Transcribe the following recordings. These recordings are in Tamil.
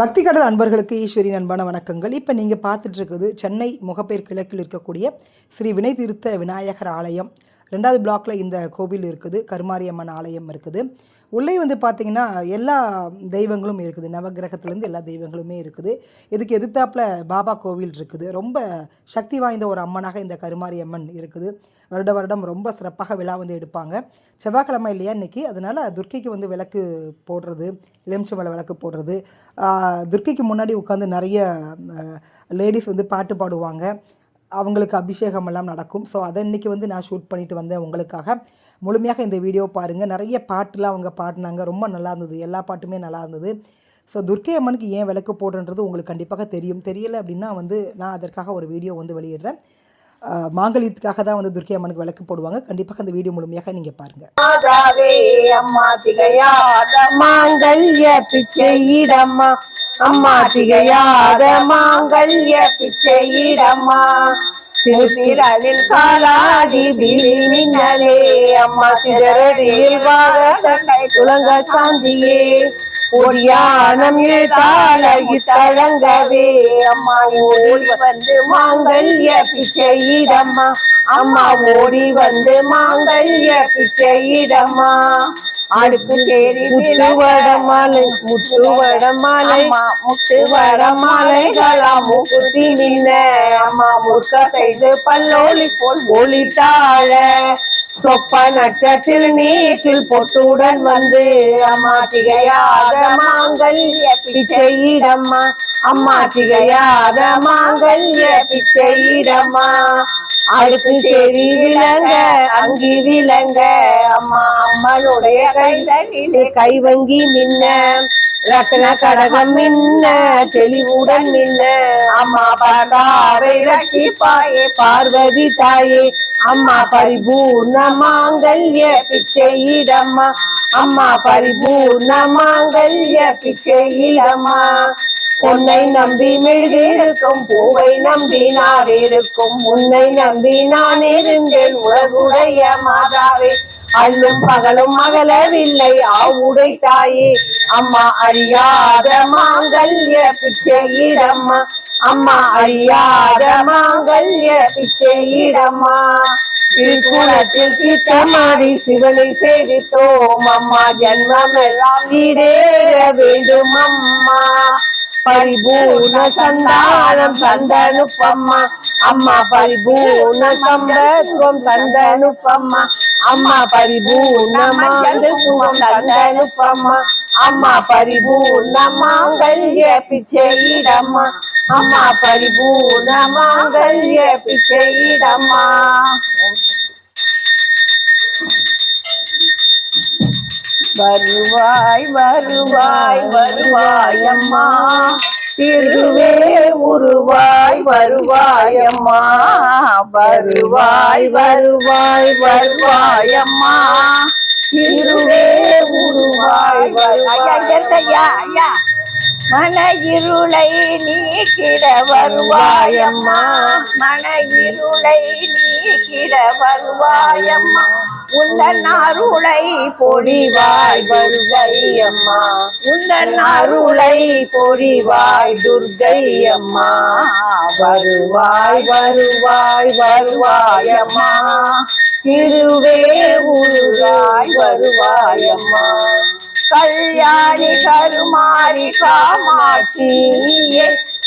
பக்தி கடல் அன்பர்களுக்கு ஈஸ்வரின் அன்பான வணக்கங்கள். இப்போ நீங்கள் பார்த்துட்ருக்குது சென்னை முகப்பேர் கிழக்கில் இருக்கக்கூடிய ஸ்ரீ வினை தீர்த்த விநாயகர் ஆலயம். ரெண்டாவது பிளாக்ல இந்த கோவில் இருக்குது. கருமாரியம்மன் ஆலயம் இருக்குது. உள்ளே வந்து பார்த்திங்கன்னா எல்லா தெய்வங்களும் இருக்குது. நவகிரகத்துலேருந்து எல்லா தெய்வங்களுமே இருக்குது. இதுக்கு எதிர்த்தாப்பில் பாபா கோவில் இருக்குது. ரொம்ப சக்தி வாய்ந்த ஒரு அம்மனாக இந்த கருமாரி அம்மன் இருக்குது. வருட வருடம் ரொம்ப சிறப்பாக விழா வந்து எடுப்பாங்க. செவ்வாய்க்கிழமை இல்லையா இன்னைக்கு? அதனால் துர்க்கைக்கு வந்து விளக்கு போடுறது எலுமிச்சம்பழ விளக்கு போடுறது. துர்க்கைக்கு முன்னாடி உட்காந்து நிறைய லேடிஸ் வந்து பாட்டு பாடுவாங்க. அவங்களுக்கு அபிஷேகம் எல்லாம் நடக்கும். ஸோ அதை இன்றைக்கி வந்து நான் ஷூட் பண்ணிட்டு வந்தேன் உங்களுக்காக. முழுமையாக இந்த வீடியோ பாருங்கள் நிறைய பாட்டுலாம் அவங்க பாடினாங்க. ரொம்ப நல்லா இருந்தது. எல்லா பாட்டுமே நல்லா இருந்தது. ஸோ துர்க்கை அம்மனுக்கு ஏன் விளக்கு போடுன்றது உங்களுக்கு கண்டிப்பாக தெரியும். தெரியலை அப்படின்னா வந்து நான் அதற்காக ஒரு வீடியோ வந்து வெளியிடுறேன். மாங்கல்யத்துக்காக தான் வந்து துர்க்கை அம்மனுக்கு விளக்கு போடுவாங்க. கண்டிப்பாக அந்த வீடியோ முழுமையாக நீங்கள் பாருங்கள் மாதாவே அம்மா திகையாத மாங்கல்ய பிச்சையிடம்மா அம்மா திகையாத பிலி மின்னலே அம்மா சிதறடியில் வாழ தண்டை துலங்க சாந்தியே. ஒடியானம் ஏதாழகி தழங்கவே. அம்மா ஓடி வந்து மாங்கல்ய பிச்சையிடம்மா அம்மா ஓடி வந்து மாங்கல்ய பிச்சையிடம்மா அடுப்பு தேடி முத்துவடமாலை முத்துவடமாலை முத்துவடமாலைகளா முக்குத்தி நின்ன அம்மா முற்க செய்து பல்லோலி போல் ஒளித்தாழ சொப்பனற்ற நட்டத்தில் நீட்டில் பொட்டுடன் வந்து அம்மா திகையாத மாங்கல்ய பிச்சையிடம்மா அம்மா திகையாத மாங்கல்ய பிச்சையிடம்மா அடுத்து செடி விளங்க அங்கி விளங்க. அம்மா அம்மனுடைய கை கைவங்கி நின்ன. ரத்ன கடகம் மின்ன தெளிவுடன் நின்ன. அம்மா பார்த்தாரை ரட்சிப்பாயே பார்வதி தாயே. அம்மா பரிபூர்ண மாங்கல்ய பிச்சையிடம்மா. அம்மா பரிபூர்ண மாங்கல்ய பிச்சையிடம்மா. உன்னை நம்பி மெழுகிருக்கும் பூவை நம்பி நான் இருக்கும் உன்னை நம்பி நான் இருந்தேன் உலகுடைய மாதாவே. அல்லும் பகலும் மகளவில்லை ஆவுடை தாயே அம்மா அழியாத மாங்கல்ய பிச்சையிடம்மா. அம்மா அழியாத மாங்கல்ய பிச்சையிடம்மா. திருக்குளத்தில் சித்தமாடி சிவனை சேவித்தோம். அம்மா ஜன்மம் எல்லாம் ஈடேற வேண்டும் அம்மா. பரிபூர்ண சந்தானம் தந்தனுப்பம்மா. அம்மா பரிபூர்ண சம்பத்துவம் தந்தனுப்பம்மா. அம்மா பரிபூர்ண மஞ்சளும் தந்தனுப்பம்மா அம்மா பரிபூர்ண மாங்கல்ய பிச்சையிடம்மா அம்மா பரிபூர்ண மாங்கல்ய பிச்சையிடம்மா வருவாய் வருவாய் வருவாய் அம்மா. சிறுவே உருவாய் வருவாயம்மா வருவாய் வருவாய் வருவாயம்மா சிறுவே உருவாய் வருவாய் ஐயா மன இருளை நீக்கிட வருவாயம்மா மன இருளை நீக்கிட வருவாயம்மா உந்தன் அருளை பொழிவாய் வருகை அம்மா உந்தன் அருளை பொழிவாய் துர்கை அம்மா வருவாய் வருவாய் வருவாய். அம்மா திருவே உருவாய் வருவாய் அம்மா கல்யாணி கருமாரி காமாட்சி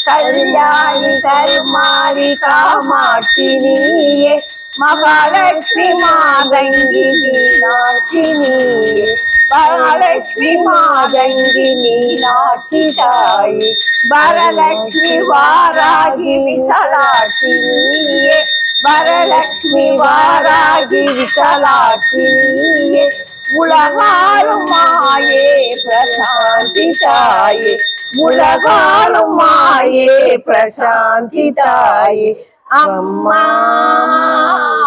கல்யாணி கருமாரி காமாட்சி நீயே. மகாலட்சுமி மாதங்கி மீனாட்சினி நீயே. வரலட்சுமி மாதங்கி மீனாட்சி தாயி. வரலட்சுமி வாராகி விசலாட்சினியே வரலட்சுமி வாராகி விசலாட்சினியே உலகாலும் மாயே பிரசாந்தி தாயே. உலகாலும் மாயே பிரசாந்தி தாயே. அம்மா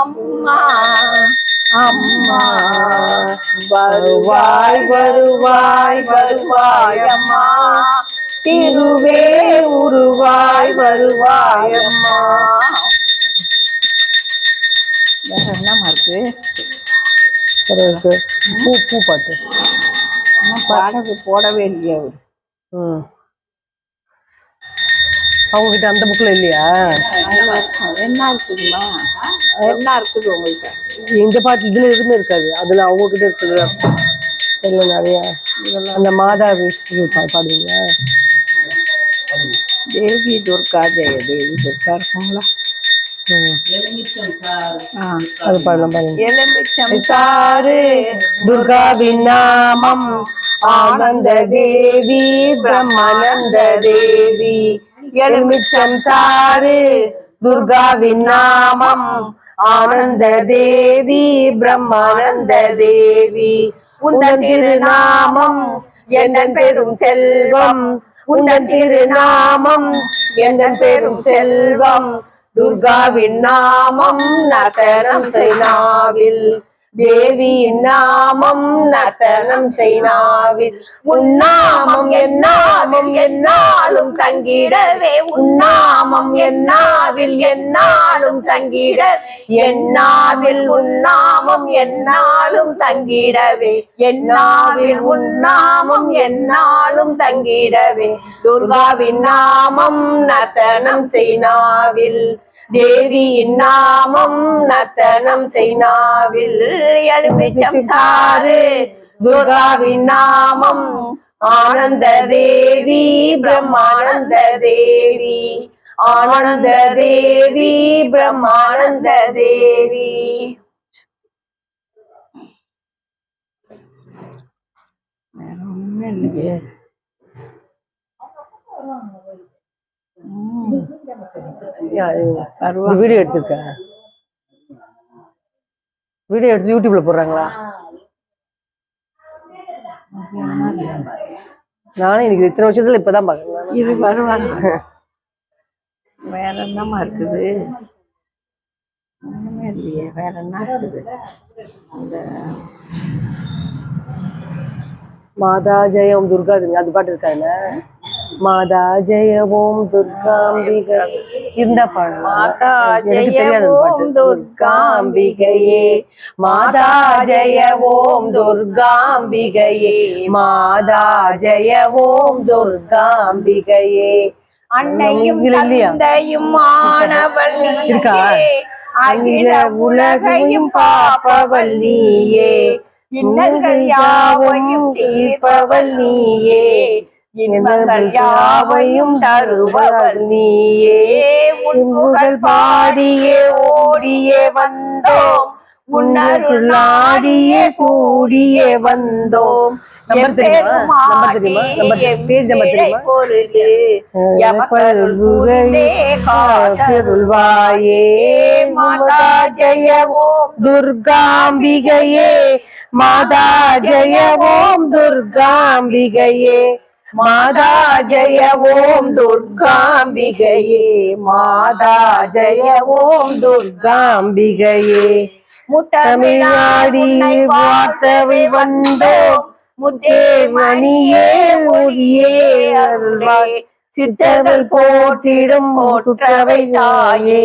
அம்மா அம்மா. வருவாய் வருவாய் வருவாய் அம்மா. திருவே உருவாய் வருவாய் அம்மா. வேற என்னம்மா இருக்கு? பூ பூ பாட்டு. பாடகு போடவே இல்லையா அவரு. ம். அவங்க கிட்ட அந்த புக்ல இல்லையா? என்ன இருக்குதுமா என்ன இருக்குது உங்கள்கிட்ட? இந்த பாட்டு இதுல எதுவுமே இருக்காது. அதுல அவங்க கிட்ட இருக்குது இதுல நிறைய அந்த மாதா பாடுவீங்க. தேவி துர்கா ஜெய தேவி துர்கா இருக்குங்களா? அது பாடலாம் பாருங்க. துர்காவின் நாமம். ஆனந்த தேவி பிரம்மானந்த தேவி. எலுமிச்சம் சாரு துர்காவின் நாமம். ஆனந்த தேவி பிரம்மானந்த தேவி. உந்தன் திருநாமம் எந்தன் பெரும் செல்வம்? உந்தன் திருநாமம் எந்தன் பெரும் செல்வம்? துர்காவின் நாமம் நகரம் செய்னாவில் தேவியின் நாமம் நர்த்தனம் செய்நாவில் உன்னாமம் என்னாமம் என்னாலும் தங்கிடவே. உன்னாமம் என்னாவில் என்னாலும் தங்கிட என்னாவில் உன்னாமம் என்னாலும் தங்கிடவே. என்னாவில் உன்னாமம் என்னாலும் தங்கிடவே. துர்காவின் நாமம் நர்த்தனம் செய்நாவில் தேவியின் நாமம் நர்த்தனம் செய்னாவில் எலுமிச்சம் சாறு துர்காவின் நாமம் ஆனந்த தேவி பிரம்மானந்த தேவி. ஆனந்த தேவி பிரம்மானந்த தேவி. வேற ஒண்ணுமே இல்லையே. வீடியோ எடுத்திருக்க? வீடியோ எடுத்து யூடியூப்ல போடுறாங்களா? நானும் எனக்கு இத்தனை வருஷத்துல இப்பதான் பாக்குறேன் இது வருவாங்க வேற என்னம்மா இருக்குது? ஒண்ணுமே இல்லையே வேற என்ன இருக்குது? அந்த மாதா ஜெய ஓம் துர்கா அது பாட்டு இருக்காதுல்ல மாதா ஜெய ஓம் துர்காம்பிகை இந்த பாடல் மாதா ஜெய ஓம் துர்காம்பிகையே மாதா ஜெய ஓம் துர்காம்பிகையே மாதா ஜெய ஓம் துர்காம்பிகையே அன்னையும்? தந்தையும் இருக்கா? அகில உலகையும் பாப்பவள் நீயே. இன்னல்கள் யாவையும் தீர்ப்பவள் நீயே. இன்பங்கள் யாவையும் தருபவள் நீயே. உன் புகழ் பாடியே ஓடியே வந்தோம். உன்னருள் ஆடியே கூடியே வந்தோம். காத்தருள்வாயே மாதா ஜெய ஓம் துர்காம்பிகையே. மாதா ஜெய ஓம் துர்காம்பிகையே. மாதா ஜய ஓம் துர்காம்பிகையே. மாதா ஜய ஓம் துர்காம்பிகையே. முட்டமிழாடி வார்த்தவை வந்தோ முத்தே மணியே ஒளியே அருள்வாய் சித்தர்கள் போற்றிடும் போற்றவை தாயே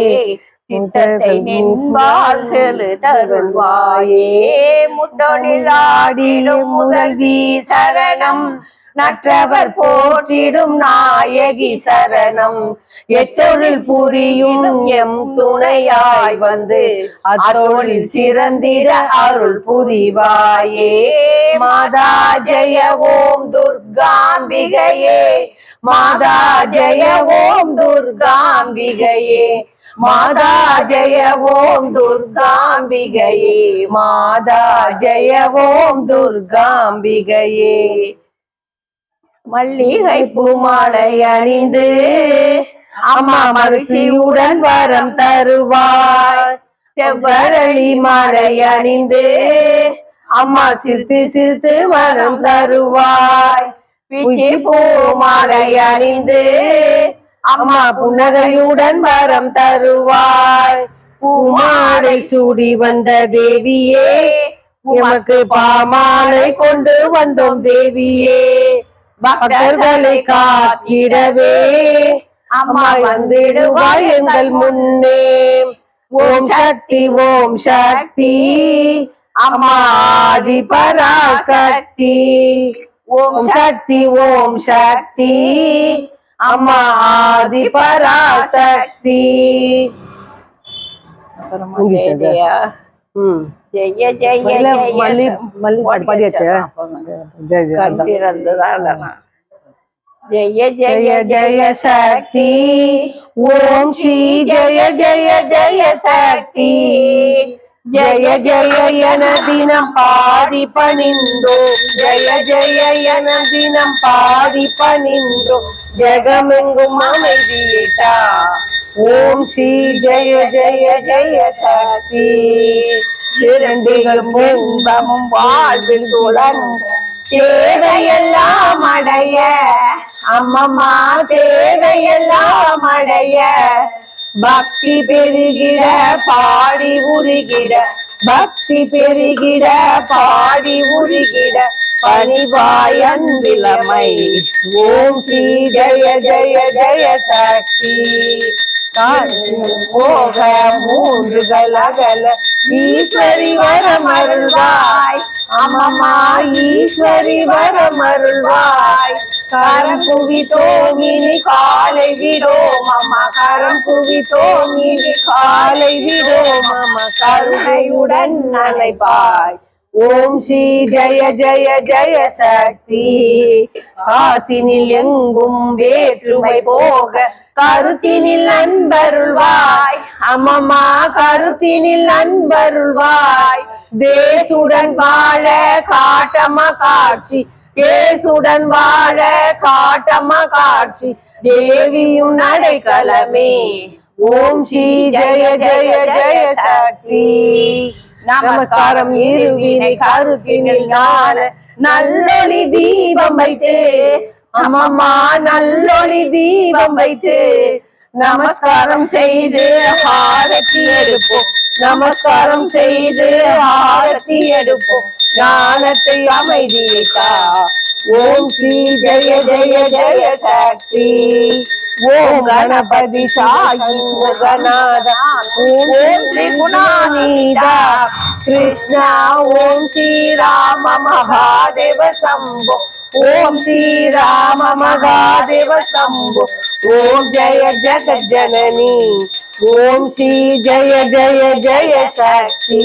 சித்தத்தை நின்பால் செலுத்தருள்வாயே முத்தொழில் ஆடிடும் முதல்வி சரணம் நற்றவர் போற்றிடும் நாயகி சரணம். எத்தொழில் புரியும் எம் துணையாய் வந்து அத்தொழில் சிறந்திட அருள் புரிவாயே. மாதா ஜெய ஓம் துர்காம்பிகையே. மாதா ஜெய ஓம் துர்காம்பிகையே. மாதா ஜெய ஓம் துர்காம்பிகையே. மாதா ஜெய ஓம் துர்காம்பிகையே. மல்லிகை பூமாலை அணிந்து அம்மா மகிழ்ச்சியுடன் வரம் தருவாய். செவ்வரளி மாலை அணிந்து அம்மா சிரித்து சிரித்து வரம் தருவாய். பிச்சி பூ மாலை அணிந்து அம்மா புன்னகையுடன் வரம் தருவாய். பூமாலை சூடி வந்த தேவியே உமக்கு பாமாலை கொண்டு வந்தோம் தேவியே. பக்தர்களை காத்திடவே. அம்மா வந்திடுவாய் எங்கள் முன்னே. ஓம் சக்தி ஓம் சக்தி. அம்மா ஆதி பராசக்தி. ஓம் சக்தி ஓம் சக்தி. அம்மா ஆதி பராசக்தி. அப்புறமா இங்கிலீஷ் ஜெய அது. ஜெயா ம் ஜெய ஜெய முதல்ல ஜெய மல்லி மல்லி பாட்டு பாடியாச்சு ஜெய ஜெய கண்டு இருந்ததா ஜெய ஜெய ஜெய சக்தி ஓம் ஸ்ரீ ஜெய ஜெய ஜெய சக்தி ஜெய ஜெய என தினம் பாடி பணிந்தோம். ஜெய ஜெய என தினம் பாடி பணிந்தோம். ஜெகமெங்கும் அமைதியிட்டா ஓம் ஸ்ரீ ஜெய ஜெய ஜெய சக்தி. இரண்டுகளும் இன்பமும் வாழ்வில் துளங்க. தேவையெல்லாம் அடைய. அம்மம்மா தேவையெல்லாம் அடைய. பக்தி பெருகிட பாடி உருகிட பக்தி பெருகிட பாடி உருகிட பணிவாய் அன்பிலமை ஓம் ஸ்ரீ ஜய ஜய ஜய சக்தி. போக மூன்று அகல ஈஸ்வரி வரமருள்வாய். அமமா ஈஸ்வரி வரமருள்வாய். கரம் குவித்தோம் இனி காலை விடோம் அம்மா கரம் குவித்தோம் இனி காலை விடோம் அம்மா கருணையுடன் அழைப்பாய் ஓம் ஸ்ரீ ஜய ஜய ஜய சக்தி. காசினில் எங்கும் வேற்றுமை போக கருத்தினில் அன்பருள்வாய். அம்மம்மா கருத்தினில் அன்பருள்வாய். தேசுடன் வாழ காட்டம்மா காட்சி தேசுடன் வாழ காட்டம்மா காட்சி. தேவியும் நடைக்கலமே. ஓம் ஸ்ரீ ஜெய ஜெய ஜெய சக்தி. நமஸ்காரம் இருவினை கருத்தினில் ஞான. நல்லொளி தீபம் வைத்தே. அம்மம்மா நல்லொளி தீபம் வைத்து. நமஸ்காரம் செய்து ஆரத்தி எடுப்போம். நமஸ்காரம் செய்து ஆரத்தி எடுப்போம். ஞானத்தை அமைதியை தா ஸ்ரீ ஜெய ஜெய ஜெய சக்தி ஓம் கணபதி சாயி முகநாதா ஓம் ஸ்ரீ குணாநீதா கிருஷ்ணா ஓம் ஸ்ரீ ராம மகாதேவ சம்போ ஓம் ஸ்ரீ ராம மகாதேவ சம்போ ஓம் ஜெய ஜெகத் ஜனனி ஓம் ஸ்ரீ ஜெய ஜெய ஜெய சக்தி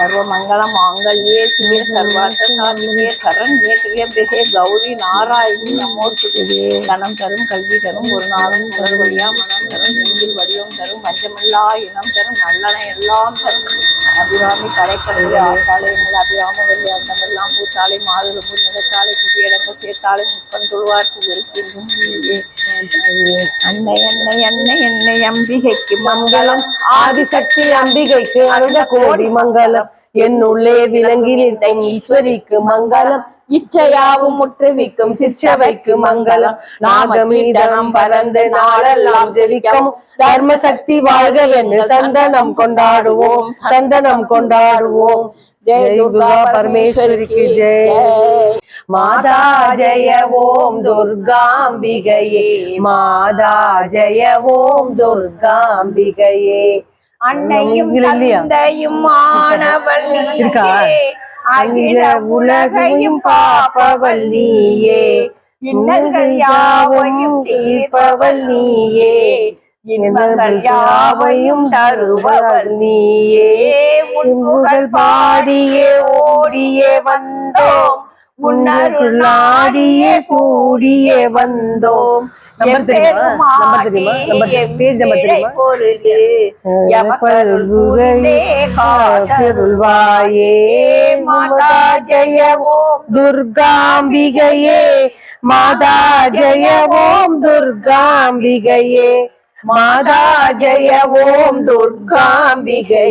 சர்வமங்கள மாங்கல்யே சிவே சர்வார்த்த சாதியே சரண்யே திரியபிரகே கௌரி நாராயணி நமோத்துவே கணம் தரும் கல்வி தரும் ஒரு நாளும் வழியா மனம் தரும் நெஞ்சில் வடிவம் தரும் பஞ்சமில்லா இனம் தரும் நல்லன எல்லாம் தரும். அபிராமி கரைக்கடலை ஆசாலை எங்கள் அபிராம வெள்ளி அந்தமெல்லாம் பூத்தாலை மாதுளம்பு நிலத்தாலை குடியடங்க சேர்த்தாலை முப்பன் தொழுவார்க்கு வெறுக்கின்றும் அன்னை அன்னை அன்னை அன்னை அம்பிகைக்கு மங்களம். ஆதிசக்தி அம்பிகைக்கு அருள கோடி மங்களம். என்னுள்ளே விளங்கி நின்ற ஈஸ்வரிக்கு மங்களம். இச்சையாவும் முற்றுவிக்கும் சிற்சபைக்கு மங்களம். நாகமீதனம் பறந்து நாளெல்லாம் ஜெலிக்கும் தர்ம சக்தி வாழ்கவென்று சந்தனம் கொண்டாடுவோம். சந்தனம் கொண்டாடுவோம். ஜெய் துர்கா பரமேஸ்வரிக்கு ஜெய். மாதா ஜெய ஓம் துர்காம்பிகையே. மாதா ஜெய ஓம் துர்காம்பிகையே. அன்னையும்? தந்தையும்? நீயே. அகில உலகையும் காப்பவள் நீயே. இன்னல்கள் யாவையும் தீர்ப்பவள் நீயே. இன்பங்கள் யாவையும் தருபவள் நீயே. பாடியே ஓடியே வந்தோம். உன்னருள் நாடியே கூடியே வந்தோம். நம்பர் தெரியுமா? நம்பர் தெரியுமா? நம்பர் பேஜ் நம்பர் தெரியுமா? மாதா ஜெய ஓம் துர்காம்பிகையே மாதா ஜெய ஓம் துர்காம்பிகையே மாதா ஜெய ஓம் துர்காம்பிகை